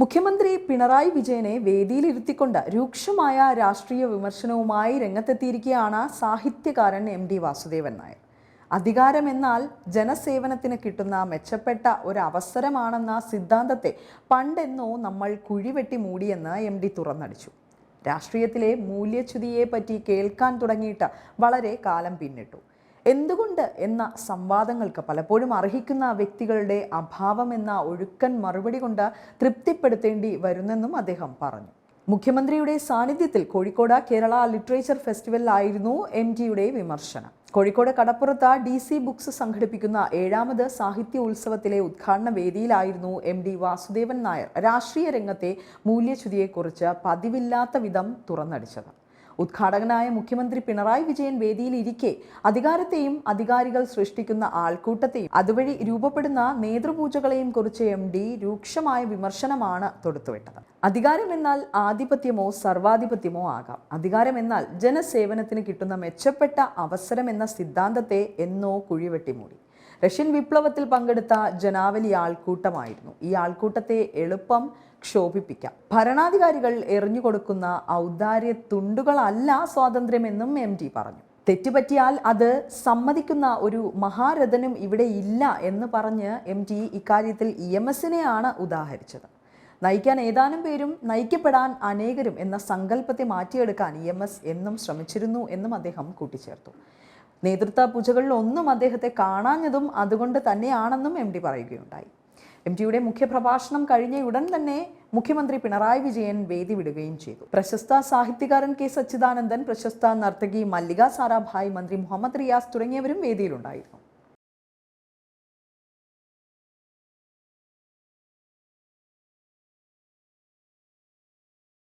മുഖ്യമന്ത്രി പിണറായി വിജയനെ വേദിയിലിരുത്തിക്കൊണ്ട് രൂക്ഷമായ രാഷ്ട്രീയ വിമർശനവുമായി രംഗത്തെത്തിയിരിക്കുകയാണ് സാഹിത്യകാരൻ എം ഡി വാസുദേവൻ നായർ. അധികാരമെന്നാൽ ജനസേവനത്തിന് കിട്ടുന്ന മെച്ചപ്പെട്ട ഒരു അവസരമാണെന്ന സിദ്ധാന്തത്തെ പണ്ടെന്നോ നമ്മൾ കുഴിവെട്ടി മൂടിയെന്ന് എം ഡി തുറന്നടിച്ചു. രാഷ്ട്രീയത്തിലെ മൂല്യച്യുതിയെ പറ്റി കേൾക്കാൻ തുടങ്ങിയിട്ട് വളരെ കാലം പിന്നിട്ടു. എന്തുകൊണ്ട് എന്ന സംവാദങ്ങൾക്ക് പലപ്പോഴും അർഹിക്കുന്ന വ്യക്തികളുടെ അഭാവം എന്ന ഒഴുക്കൻ മറുപടി കൊണ്ട് തൃപ്തിപ്പെടുത്തേണ്ടി വരുന്നെന്നും അദ്ദേഹം പറഞ്ഞു. മുഖ്യമന്ത്രിയുടെ സാന്നിധ്യത്തിൽ കോഴിക്കോട് കേരള ലിറ്ററേച്ചർ ഫെസ്റ്റിവലിലായിരുന്നു എം ജിയുടെ വിമർശനം. കോഴിക്കോട് കടപ്പുറത്ത് ഡി സി ബുക്സ് സംഘടിപ്പിക്കുന്ന ഏഴാമത് സാഹിത്യ ഉത്സവത്തിലെ ഉദ്ഘാടന വേദിയിലായിരുന്നു എം ഡി വാസുദേവൻ നായർ രാഷ്ട്രീയ രംഗത്തെ മൂല്യച്യുതിയെക്കുറിച്ച് പതിവില്ലാത്ത വിധം തുറന്നടിച്ചത്. ഉദ്ഘാടകനായ മുഖ്യമന്ത്രി പിണറായി വിജയൻ വേദിയിലിരിക്കെ അധികാരത്തെയും അധികാരികൾ സൃഷ്ടിക്കുന്ന ആൾക്കൂട്ടത്തെയും അതുവഴി രൂപപ്പെടുന്ന നേതൃപൂജകളെയും കുറിച്ച് എം ഡി രൂക്ഷമായ വിമർശനമാണ് തൊടുത്തുവിട്ടത്. അധികാരം എന്നാൽ ആധിപത്യമോ സർവാധിപത്യമോ ആകാം. അധികാരം എന്നാൽ ജനസേവനത്തിന് കിട്ടുന്ന മെച്ചപ്പെട്ട അവസരം എന്ന സിദ്ധാന്തത്തെ എന്നോ കുഴിവെട്ടിമൂടി. റഷ്യൻ വിപ്ലവത്തിൽ പങ്കെടുത്ത ജനാവലി ആൾക്കൂട്ടമായിരുന്നു. ഈ ആൾക്കൂട്ടത്തെ എളുപ്പം ക്ഷോഭിപ്പിക്കാം. ഭരണാധികാരികൾ എറിഞ്ഞുകൊടുക്കുന്ന ഔദാര്യ തുണ്ടുകളല്ല സ്വാതന്ത്ര്യമെന്നും എം ടി പറഞ്ഞു. തെറ്റുപറ്റിയാൽ അത് സമ്മതിക്കുന്ന ഒരു മഹാരഥനും ഇവിടെ ഇല്ല എന്ന് പറഞ്ഞ് എം ടി ഇക്കാര്യത്തിൽ ഇ എം എസിനെയാണ് ഉദാഹരിച്ചത്. നയിക്കാൻ ഏതാനും പേരും നയിക്കപ്പെടാൻ അനേകരും എന്ന സങ്കല്പത്തെ മാറ്റിയെടുക്കാൻ ഇ എം എസ് എന്നും ശ്രമിച്ചിരുന്നു എന്നും അദ്ദേഹം കൂട്ടിച്ചേർത്തു. നേതൃത്വ പൂജകളിൽ ഒന്നും അദ്ദേഹത്തെ കാണാഞ്ഞതും അതുകൊണ്ട് തന്നെയാണെന്നും എം ഡി പറയുകയുണ്ടായി. എം ടിയുടെ മുഖ്യപ്രഭാഷണം കഴിഞ്ഞ ഉടൻ തന്നെ മുഖ്യമന്ത്രി പിണറായി വിജയൻ വേദി വിടുകയും ചെയ്തു. പ്രശസ്ത സാഹിത്യകാരൻ കെ സച്ചിദാനന്ദൻ പ്രശസ്ത നർത്തകി മല്ലിക സാരാഭായ് മന്ത്രി മുഹമ്മദ് റിയാസ് തുടങ്ങിയവരും വേദിയിലുണ്ടായിരുന്നു.